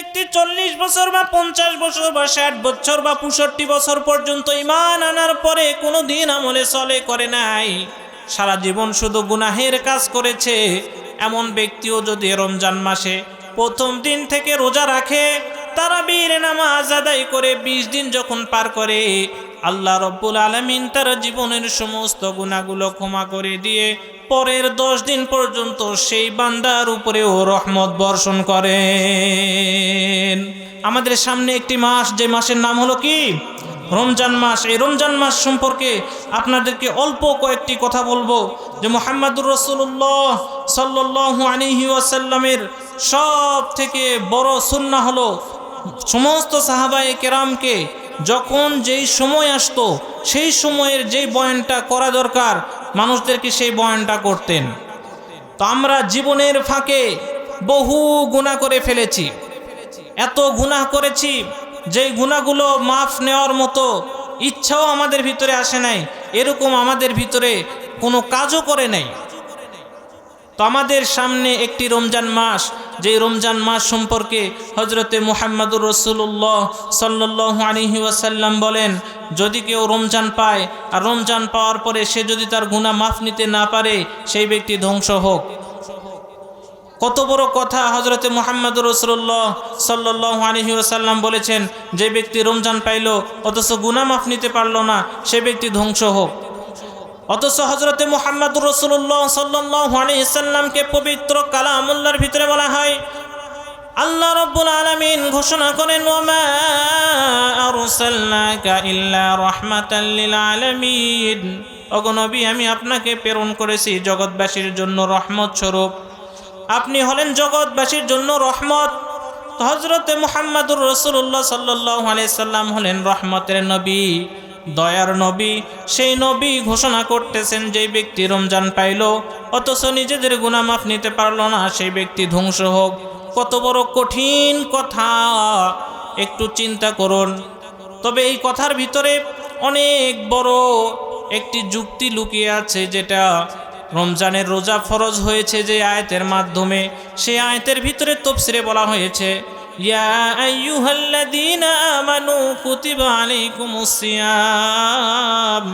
ব্যক্তি চল্লিশ বছর বা পঞ্চাশ বছর বা ষাট বছর বা পঁয়ষট্টি বছর পর্যন্ত ইমান আনার পরে কোনো দিন আমলে চলে করে নাই। সারা জীবন শুধু গুনাহের কাজ করেছে। এমন ব্যক্তিও যদি রমজান মাসে প্রথম দিন থেকে রোজা রাখে তারা বীর নামাজ আদায় করে বিশ দিন যখন পার করে, আল্লাহ রব্বুল আলমিন তার জীবনের সমস্ত গুণাগুলো ক্ষমা করে দিয়ে পরের দশ দিন পর্যন্ত সেই বান্দার উপরেও রহমত বর্ষণ করেন। আমাদের সামনে একটি মাস, যে মাসের নাম হলো কি? রমজান মাস। এই রমজান মাস সম্পর্কে আপনাদেরকে অল্প কয়েকটি কথা বলব। যে মোহাম্মদুর রসুল্লাহ সাল্লু আলিহি ওয়াসাল্লামের সব থেকে বড় সুন্না হলো, সমস্ত সাহাবায়ে কেরামকে যখন যেই সময় আসতো, সেই সময়ের যেই বয়ানটা করা দরকার মানুষদেরকে সেই বয়ানটা করতেন। তো আমরা জীবনের ফাঁকে বহু গুণা করে ফেলেছি। এত গুনাহ করেছি যেই গুণাগুলো মাফ নেওয়ার মতো ইচ্ছাও আমাদের ভিতরে আসে নাই, এরকম আমাদের ভিতরে কোনো কাজও করে নাই। তো আমাদের সামনে একটি রমজান মাস যেই রমজান মাস সম্পর্কে হজরতে মুহাম্মদুর রসুল্লাহ সাল্লাহ আলহি ওয়াসাল্লাম বলেন, যদি কেউ রমজান পায়, আর রমজান পাওয়ার পরে সে যদি তার গুণা মাফ নিতে না পারে, সেই ব্যক্তি ধ্বংস হোক। কত বড় কথা হজরতে মোহাম্মদ রসুল্লাহ সাল্লাহ আলহি ওসাল্লাম বলেছেন, যে ব্যক্তি রমজান পাইল, অথচ গুনা মাফ নিতে পারল না, সে ব্যক্তি ধ্বংস হোক। অথচ হজরতে মোহাম্মদ রসুল্লাহ সাল্লাহ আলহিসাল্লামকে পবিত্র কালামুল্লার ভিতরে বলা হয়, আল্লাহ রব্বুল আলমিন ঘোষণা করেন লিল অগনবী আমি আপনাকে প্রেরণ করেছি জগৎবাসীর জন্য রহমত স্বরূপ। আপনি হলেন জগৎবাসীর জন্য রহমত। হজরতে মোহাম্মদুর রসুল্লাহ সাল্লাহ সাল্লাম হলেন রহমতের নবী। দয়ার নবী, সেই নবী ঘোষণা করতেছেন যে ব্যক্তি রমজান পাইল, অথচ নিজেদের গুণামাফ নিতে পারল না, সেই ব্যক্তি ধ্বংস হোক। কত বড় কঠিন কথা। একটু চিন্তা করুন। তবে এই কথার ভিতরে অনেক বড় একটি যুক্তি লুকিয়ে আছে, যেটা রমজানের রোজা ফরজ হয়েছে যে আয়তের মাধ্যমে। সেই আয়তের ভিতরে তফসিরে বলা হয়েছে ইয়া আইয়ুহাল্লাযীনা আমানু কুতিবা আলাইকুমুস সিয়াম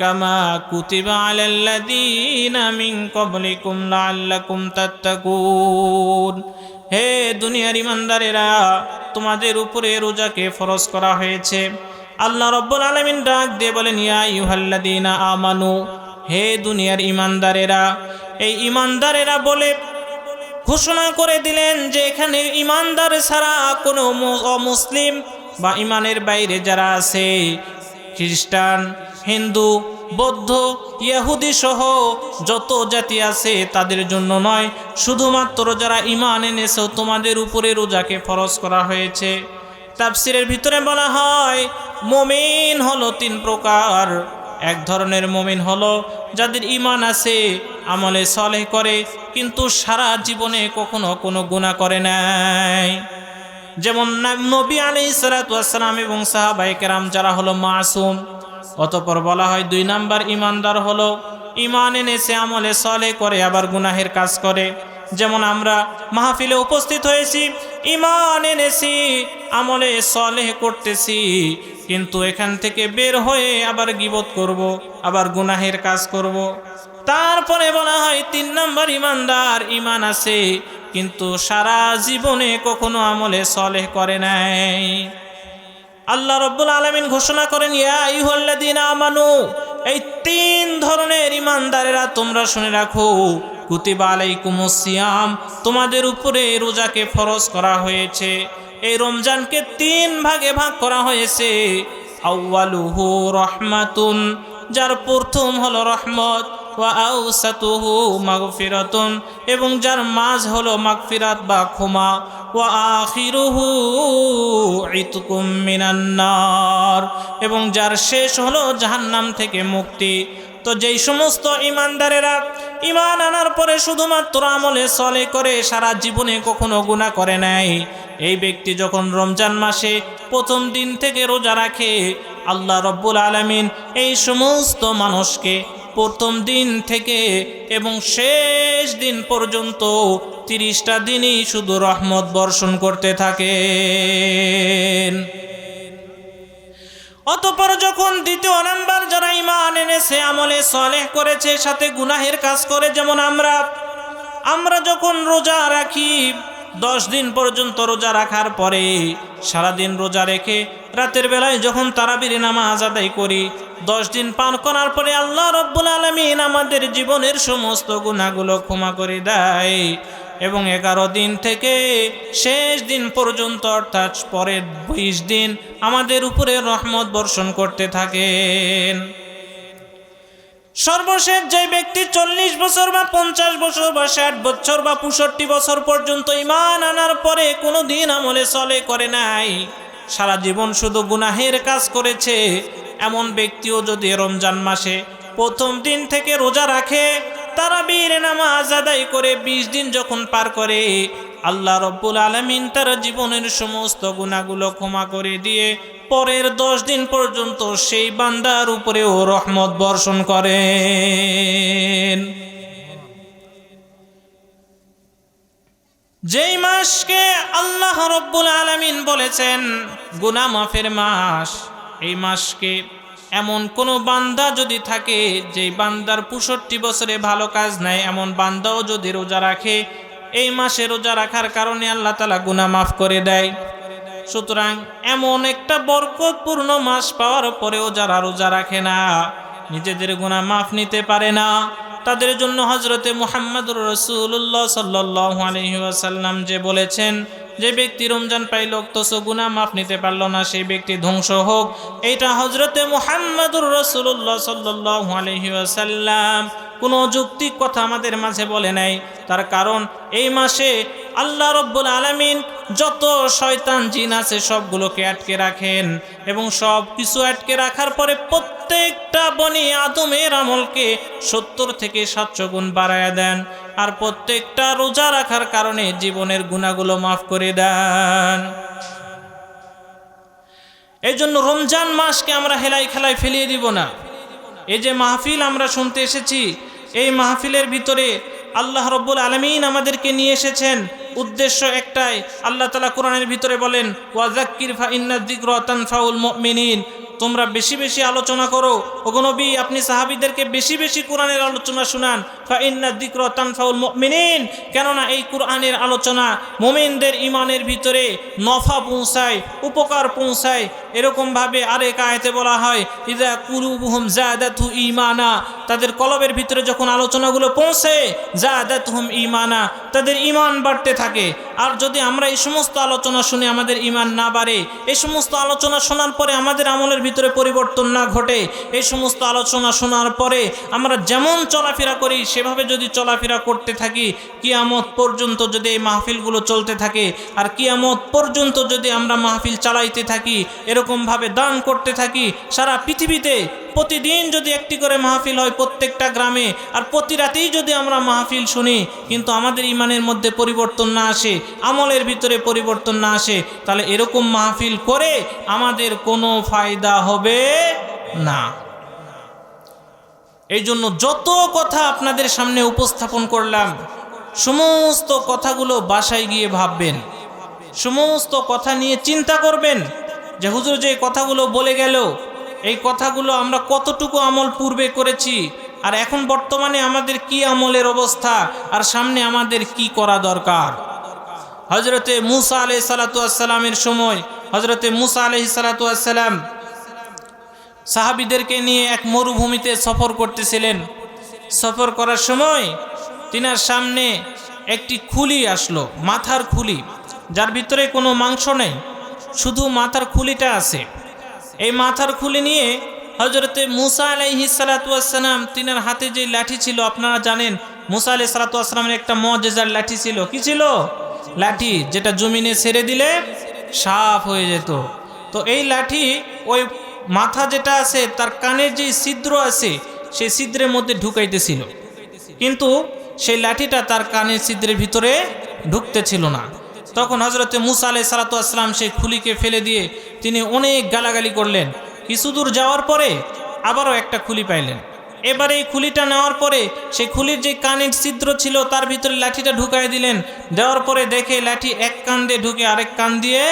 কামা কুতিবা আলাল্লাযীনা মিন ক্বাবলিকুম লাআল্লাকুম তাত্তাকুন। হে দুনিয়ার ইমানদারেরা, তোমাদের উপরে রোজাকে ফরজ করা হয়েছে। আল্লাহ রব্বুল আলামিন ডাক দিয়ে বলেন, ইয়া আইয়ুহাল্লাযীনা আমানু, হে দুনিয়ার ইমানদারেরা, এই ইমানদারেরা বলে ঘোষণা করে দিলেন যে এখানে ইমানদার ছাড়া কোনো অমুসলিম বা ইমানের বাইরে যারা আছে, খ্রিস্টান, হিন্দু, বৌদ্ধ ইয়াহুদি সহ যত জাতি আছে তাদের জন্য নয়, শুধুমাত্র যারা ইমান এনেছে তোমাদের উপরে রোজাকে ফরজ করা হয়েছে। তাফসিরের ভিতরে বলা হয়, মমিন হলো তিন প্রকার। এক ধরনের মমিন হলো যাদের ইমান আছে আমলে সলেহ করে, কিন্তু সারা জীবনে কখনো কোনো গুণা করে নাই। যেমন নবী আলী সালাতাম এবং সাহাবাই কেরাম যারা হলো মাসুম, অতপর বলা হয় দুই নাম্বার ইমানদার হলো ইমান এনেছে আমলে সলে করে, আবার গুনাহের কাজ করে। যেমন আমরা মাহফিলে উপস্থিত হয়েছি ইমান এনেছি, আমলে সলেহ করতেছি, কিন্তু এখান থেকে বের হয়ে আবার গিবত করব, আবার গুনাহের কাজ করব। তারপরে বলা হয় তিন নম্বর ইমানদার ইমান আছে, কিন্তু সারা জীবনে কখনো আমলে সলেহ করে নাই আল্লাহ রব্বুল আলমিন ঘোষণা করেন, ইয়া আমানু, এই তিন ধরনের ইমানদারেরা তোমরা শুনে রাখো কুতিবা আলাইকুমুসিয়াম তোমাদের উপরে রোজাকে ফরজ করা হয়েছে। এই রমজানকে তিন ভাগে ভাগ করা হয়েছে। আউ্বালুহু রহমাতুন, যার প্রথম হলো রহমত, ওয়া আউসাতুহু মাগফিরাতুন, এবং যার মাঝ হলো মাগফিরাত বা ক্ষমা। ওয়া আখিরুহু ইতকুম এবং যার শেষ হলো জাহান্নাম থেকে মুক্তি। তো যেই সমস্ত ইমানদারেরা ইমান আনার পরে শুধুমাত্র আমলে চলে করে সারা জীবনে কখনো গুণা করে নাই। এই ব্যক্তি যখন রমজান মাসে প্রথম দিন থেকে রোজা রাখে, আল্লাহ রব্বুল আলমিন এই সমস্ত মানুষকে প্রথম দিন থেকে এবং শেষ দিন পর্যন্ত তিরিশটা দিনই শুধু রহমত বর্ষণ করতে থাকেন অতপর যখন দ্বিতীয় নাম্বার যারা ইমান এনেছে, আমলে সলেহ করেছে, সাথে গুনাহের কাজ করে, যেমন আমরা আমরা যখন রোজা রাখি, দশ দিন পর্যন্ত রোজা রাখার পরে, সারাদিন রোজা রেখে রাতের বেলায় যখন তারাবির নামাজ আদায় করি, দশ দিন পান করার পরে আল্লাহ রব্বুল আলমিন আমাদের জীবনের সমস্ত গুণাগুলো ক্ষমা করে দেয়। এবং এগারো দিন থেকে শেষ দিন পর্যন্ত, অর্থাৎ পরের বিশ দিন আমাদের উপরে রহমত বর্ষণ করতে থাকেন। সর্বশেষ যে ব্যক্তি চল্লিশ বছর বা পঞ্চাশ বছর বা ষাট বছর বা পঁয়ষট্টি বছর পর্যন্ত ইমান আনার পরে কোনো দিন আমলে চলে করে নাই। সারা জীবন শুধু গুনাহের কাজ করেছে। এমন ব্যক্তিও যদি রমজান মাসে প্রথম দিন থেকে রোজা রাখে তারা বীর নামাজ আদায় করে বিশ দিন যখন পার করে, আল্লাহ রব্বুল আলমিন তার জীবনের সমস্ত গুণাগুলো ক্ষমা করে দিয়ে পরের দশ দিন পর্যন্ত সেই বান্দার উপরেও রহমত বর্ষণ করেন। যেই মাসকে আল্লাহ রব্বুল আলমিন বলেছেন গুনা মাফের মাস, এই মাসকে এমন কোনো বান্দা যদি থাকে, যেই বান্দার পঁয়ষট্টি বছরে ভালো কাজ নেয়, এমন বান্দাও যদি রোজা রাখে, এই মাসে রোজা রাখার কারণে আল্লাহ তালা গুনা মাফ করে দেয়। সুতরাং এমন একটা বরকতপূর্ণ মাস পাওয়ার পরেও যারা রোজা রাখে না, নিজেদের গুণা মাফ নিতে পারে না। তাদের জন্য হজরতে মুহাম্মদুর রসুল্লাহ সাল্লাহ আলহিহাসাল্লাম যে বলেছেন যে ব্যক্তি রমজান পাইল অক্তস গুণা মাফ নিতে পারল না, সেই ব্যক্তি ধ্বংস হোক। এইটা হজরতে মুহাম্মদুর রসুল্লাহ সাল্লাহ আলহিহাসাল্লাম কোনো যৌক্তিক কথা আমাদের মাঝে বলে নাই। তার কারণ, এই মাসে আল্লাহ রব্বুল আলমিন যত শয়তান, জিন আছে, সবগুলোকে আটকে রাখেন এবং সব কিছু আটকে রাখার পরে প্রত্যেকটা বনি আদমের আমলকে সত্তর থেকে সাতশো গুণ বাড়ায় দেন। আর প্রত্যেকটা রোজা রাখার কারণে জীবনের গুণাগুলো মাফ করে দেন। এই জন্য রমজান মাসকে আমরা হেলাই খেলায় ফেলিয়ে দিব না। এই যে মাহফিল আমরা শুনতে এসেছি, এই মাহফিলের ভিতরে আল্লাহ রব্বুল আলমিন আমাদেরকে নিয়ে এসেছেন। উদ্দেশ্য একটাই, আল্লাহ তালা কোরআনের ভিতরে বলেন ওয়াজাক্কির ফা ইন্নাদিক রতান ফাউল মিনিন তোমরা বেশি বেশি আলোচনা করো। ওগনবী আপনি সাহাবিদেরকে বেশি বেশি কোরআনের আলোচনা শুনান। ফা ইন্নাদিক রতান ফাউল মিনিন কেননা এই কোরআনের আলোচনা মোমেনদের ইমানের ভিতরে নফা পৌঁছায়, উপকার পৌঁছায়, এরকমভাবে আরেক আয়তে বলা হয় ইদা কুরুবুহুম জাদাতু ইমানা তাদের কলবের ভিতরে যখন আলোচনাগুলো পৌঁছে জাদাতুহুম ইমানা তাদের ইমান বাড়তে থাকে। আর যদি আমরা এই সমস্ত আলোচনা শুনে আমাদের ইমান না বাড়ে, এই সমস্ত আলোচনা শোনার পরে আমাদের আমলের ভিতরে পরিবর্তন না ঘটে, এই সমস্ত আলোচনা শোনার পরে আমরা যেমন চলাফেরা করি, সেভাবে যদি চলাফেরা করতে থাকি, কিয়ামত পর্যন্ত যদি এই মাহফিলগুলো চলতে থাকে আর কিয়ামত পর্যন্ত যদি আমরা মাহফিল চালাইতে থাকি, এরকমভাবে দান করতে থাকি, সারা পৃথিবীতে প্রতিদিন যদি একটি করে মাহফিল হয় প্রত্যেকটা গ্রামে, আর প্রতি রাতেই যদি আমরা মাহফিল শুনি, কিন্তু আমাদের ইমানের মধ্যে পরিবর্তন না আসে, আমলের ভিতরে পরিবর্তন না আসে, তাহলে এরকম মাহফিল করে আমাদের কোনো ফায়দা হবে না। এই জন্য যত কথা আপনাদের সামনে উপস্থাপন করলাম, সমস্ত কথাগুলো বাসায় গিয়ে ভাববেন। সমস্ত কথা নিয়ে চিন্তা করবেন যে হুজুর যে কথাগুলো বলে গেল এই কথাগুলো আমরা কতটুকু আমল পূর্বে করেছি? আর এখন বর্তমানে আমাদের কি আমলের অবস্থা? আর সামনে আমাদের কি করা দরকার? হজরতে মুসা আলহ সালাতামের সময় হজরতে মুসা আলহ সালাতাম সাহাবিদেরকে নিয়ে এক মরুভূমিতে সফর করতেছিলেন। সফর করার সময় তিনার সামনে একটি খুলি আসলো, মাথার খুলি, যার ভিতরে কোনো মাংস নেই, শুধু মাথার খুলিটা আছে। এই মাথার খুলি নিয়ে হজরতে মুসা আলাইহি সালাতাম তিনার হাতে যে লাঠি ছিল, আপনারা জানেন মুসা আলাই সালাতামের একটা মজেজার লাঠি ছিল। কি ছিল? লাঠি, যেটা জমিনে ছেড়ে দিলে সাফ হয়ে যেত। তো এই লাঠি ওই মাথা যেটা আছে, তার কানের যে ছিদ্র আছে সেই ছিদ্রের মধ্যে ঢুকাইতেছিল। কিন্তু সেই লাঠিটা তার কানের ছিদ্রের ভিতরে ঢুকতেছিল না। তখন হজরতে মুসা আলাই সালাতাম সেই খুলিকে ফেলে দিয়ে তিনি অনেক গালাগালি করলেন। কিছু দূর যাওয়ার পরে আবারও একটা খুলি পাইলেন। এবারে এই খুলিটা নেওয়ার পরে সেই খুলির যে কানের ছিদ্র ছিল তার ভিতরে লাঠিটা ঢুকাই দিলেন। দেওয়ার পরে দেখে লাঠি এক কান দিয়ে ঢুকে আরেক কান দিয়ে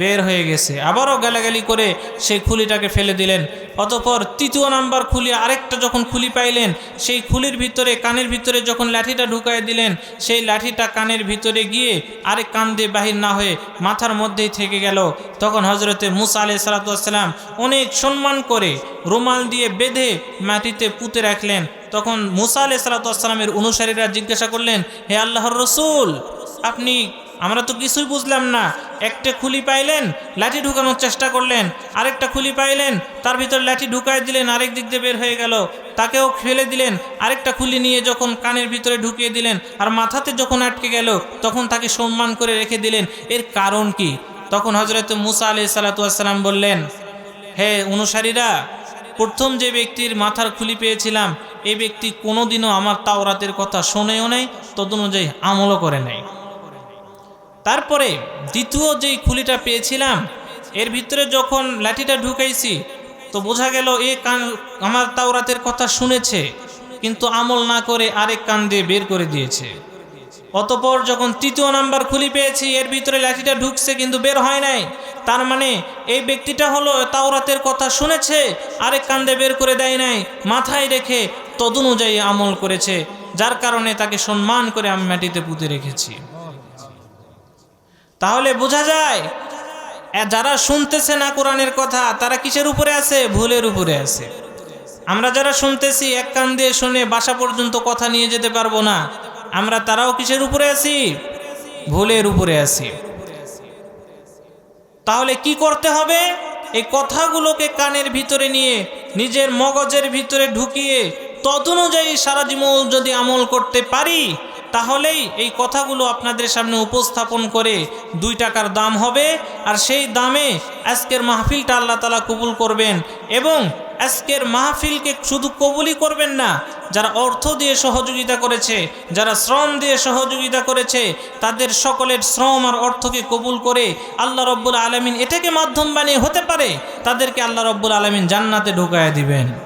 বের হয়ে গেছে। আবারও গালাগালি করে সেই খুলিটাকে ফেলে দিলেন। অতপর তৃতীয় নাম্বার খুলি আরেকটা যখন খুলি পাইলেন, সেই খুলির ভিতরে, কানের ভিতরে যখন লাঠিটা ঢুকাই দিলেন, সেই লাঠিটা কানের ভিতরে গিয়ে আরেক কান দিয়ে বাহির না হয়ে মাথার মধ্যেই থেকে গেল। তখন হজরতে মুসা আলি সালাতাম অনেক সম্মান করে রুমাল দিয়ে বেঁধে মাটিতে পুঁতে রাখলেন। তখন মুসা আলি সালাতামের অনুসারীরা জিজ্ঞাসা করলেন, হে আল্লাহর রসুল, আপনি আমরা তো কিছুই বুঝলাম না। একটা খুলি পাইলেন, লাঠি ঢুকানোর চেষ্টা করলেন। আরেকটা খুলি পাইলেন, তার ভিতর লাঠি ঢুকায় দিলেন, আরেক দিক দিয়ে বের হয়ে গেল। তাকেও ফেলে দিলেন, আরেকটা খুলি নিয়ে যখন কানের ভিতরে ঢুকিয়ে দিলেন আর মাথাতে যখন আটকে গেল, তখন তাকে সম্মান করে রেখে দিলেন। এর কারণ কি? তখন হজরত মুসা আলি সাল্লাতাম বললেন, হে অনুসারীরা, প্রথম যে ব্যক্তির মাথার খুলি পেয়েছিলাম এই ব্যক্তি কোনোদিনও আমার তাওরাতের কথা শোনেও নেই, তদনুযায়ী আমলও করে নেয় তারপরে দ্বিতীয় যেই খুলিটা পেয়েছিলাম, এর ভিতরে যখন লাঠিটা ঢুকাইছি, তো বোঝা গেল এ কান আমার তাওরাতের কথা শুনেছে, কিন্তু আমল না করে আরেক কান দিয়ে বের করে দিয়েছে। অতপর যখন তৃতীয় নাম্বার খুলি পেয়েছি, এর ভিতরে লাঠিটা ঢুকছে কিন্তু বের হয় নাই। তার মানে এই ব্যক্তিটা হলো তাওরাতের কথা শুনেছে, আরেক কান্দে বের করে দেয় নাই, মাথায় রেখে তদনুযায়ী আমল করেছে, যার কারণে তাকে সম্মান করে আমি মাটিতে পুঁতে রেখেছি। তাহলে বোঝা যায় যারা শুনতেছে না কোরআনের কথা, তারা কিসের উপরে আছে? ভুলের উপরে আছে। আমরা যারা শুনতেছি, এক কান দিয়ে শুনে বাসা পর্যন্ত কথা নিয়ে যেতে পারব না। আমরা তারাও কিসের উপরে আছি? ভুলের উপরে আছি। তাহলে কি করতে হবে? এই কথাগুলোকে কানের ভিতরে নিয়ে, নিজের মগজের ভিতরে ঢুকিয়ে, তদনুযায়ী সারা জীবন যদি আমল করতে পারি তাহলেই এই কথাগুলো আপনাদের সামনে উপস্থাপন করে দুই টাকার দাম হবে, আর সেই দামে আজকের মাহফিলটা আল্লাহ তালা কবুল করবেন এবং আজকের মাহফিলকে শুধু কবুলই করবেন না, যারা অর্থ দিয়ে সহযোগিতা করেছে, যারা শ্রম দিয়ে সহযোগিতা করেছে, তাদের সকলের শ্রম আর অর্থকে কবুল করে আল্লাহ রব্বুল আলমিন এটাকে মাধ্যম বানিয়ে হতে পারে, তাদেরকে আল্লাহ রব্বুল আলমিন জান্নাতে ঢুকায় দিবেন।